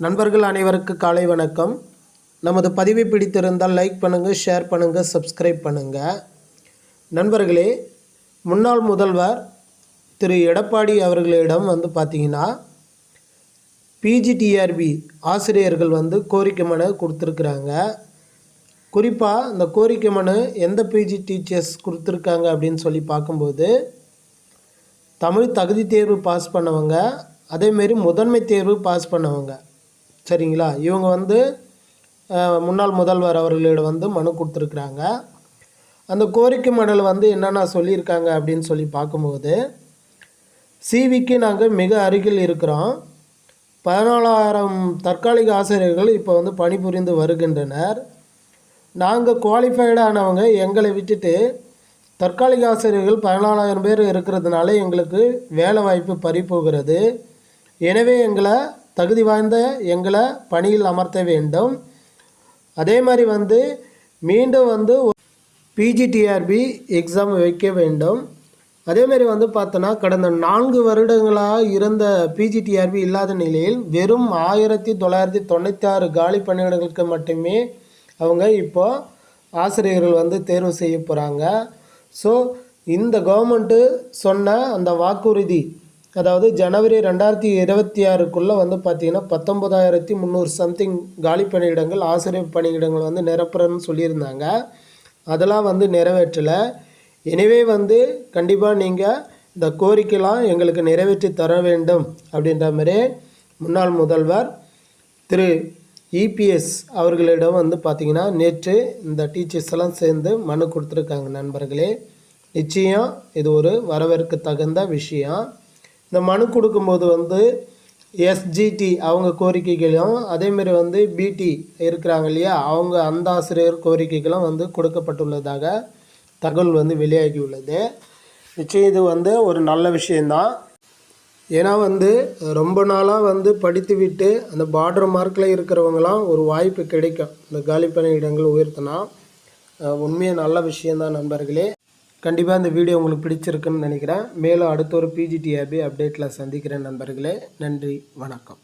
நண்பர்கள் அனைவருக்கு காலை வணக்கம். நமது பதிவை பிடித்திருந்தால் லைக் பண்ணுங்கள் ஷேர் பண்ணுங்கள் சப்ஸ்கிரைப் பண்ணுங்கள் நண்பர்களே முன்னாள் முதல்வர் திரு. எடப்பாடி அவர்களிடம் வந்து பார்த்தீங்கன்னா பிஜிடிஆர்பி ஆசிரியர்கள் வந்து கோரிக்கை மனு கொடுத்துருக்குறாங்க. குறிப்பாக இந்த கோரிக்கை மனு எந்த பிஜி டீச்சர்ஸ் கொடுத்துருக்காங்க அப்படின்னு சொல்லி பார்க்கும்போது தமிழ் தகுதி தேர்வு பாஸ் பண்ணவங்க அதேமாரி முதன்மை தேர்வு பாஸ் பண்ணவங்க சரிங்களா? இவங்க வந்து முன்னாள் முதல்வர் அவர்களிடம் வந்து மனு கொடுத்துருக்குறாங்க. அந்த கோரிக்கை மடல் வந்து என்னென்ன சொல்லியிருக்காங்க அப்படின்னு சொல்லி பார்க்கும்போது சிவிக்கு நாங்கள் மிக அருகில் இருக்கிறோம். பதினாலாயிரம் தற்காலிக ஆசிரியர்கள் இப்போ வந்து பணிபுரிந்து வருகின்றனர். நாங்கள் குவாலிஃபைடானவங்க எங்களை விட்டுட்டு தற்காலிக ஆசிரியர்கள் பதினாலாயிரம் பேர் இருக்கிறதுனால எங்களுக்கு வேலை வாய்ப்பு பறிப்போகிறது எனவே எங்களை தகுதி வாய்ந்த எங்களை பணியில் அமர்த்த வேண்டும். அதே மாதிரி வந்து மீண்டும் வந்து பிஜிடிஆர்பி எக்ஸாம் வைக்க வேண்டும். அதேமாரி வந்து பார்த்தோன்னா கடந்த நான்கு வருடங்களாக இருந்த பிஜிடிஆர்பி இல்லாத நிலையில் வெறும் ஆயிரத்தி தொள்ளாயிரத்தி தொண்ணூற்றி ஆறு காலி பணியிடங்களுக்கு மட்டுமே அவங்க இப்போது ஆசிரியர்கள் வந்து தேர்வு செய்ய போகிறாங்க ஸோ இந்த கவர்மெண்ட்டு சொன்ன அந்த வாக்குறுதி அதாவது ஜனவரி ரெண்டாயிரத்தி இருபத்தி ஆறுக்குள்ளே வந்து பார்த்திங்கன்னா பத்தொம்பதாயிரத்தி முந்நூறு சம்திங் காலி பணியிடங்கள் ஆசிரியர் பணியிடங்கள் வந்து நிரப்புறன்னு சொல்லியிருந்தாங்க. அதெல்லாம் வந்து நிறைவேற்றலை. எனவே வந்து கண்டிப்பாக நீங்கள் இந்த கோரிக்கைலாம் எங்களுக்கு நிறைவேற்றி தர வேண்டும் அப்படின்ற மாதிரி முன்னாள் முதல்வர் திரு இபிஎஸ் அவர்களிடம் வந்து பார்த்திங்கன்னா நேற்று இந்த டீச்சர்ஸ் எல்லாம் சேர்ந்து மனு கொடுத்துருக்காங்க நண்பர்களே. நிச்சயம் இது ஒரு வரவேற்க தகுந்த விஷயம். இந்த மனு கொடுக்கும்போது வந்து எஸ்ஜிடி அவங்க கோரிக்கைகளும் அதேமாரி வந்து பிடி இருக்கிறாங்க இல்லையா அவங்க அந்த ஆசிரியர் கோரிக்கைகளும் வந்து கொடுக்கப்பட்டுள்ளதாக தகவல் வந்து வெளியாகி உள்ளது நிச்சயம் இது வந்து ஒரு நல்ல விஷயந்தான் ஏன்னா வந்து ரொம்ப நாளாக வந்து படித்து விட்டு அந்த பார்டர் மார்க்கில் இருக்கிறவங்களாம் ஒரு வாய்ப்பு கிடைக்கும். இந்த காலி பணியிடங்கள் உயர்த்தினா உண்மையாக நல்ல விஷயந்தான் நண்பர்களே. கண்டிப்பாக இந்த வீடியோ உங்களுக்கு பிடிச்சிருக்குன்னு நினைக்கிறேன். மேலும் அடுத்த ஒரு பிஜிடிஆர்பி அப்டேட்டில் சந்திக்கிறேன் நண்பர்களே. நன்றி. வணக்கம்.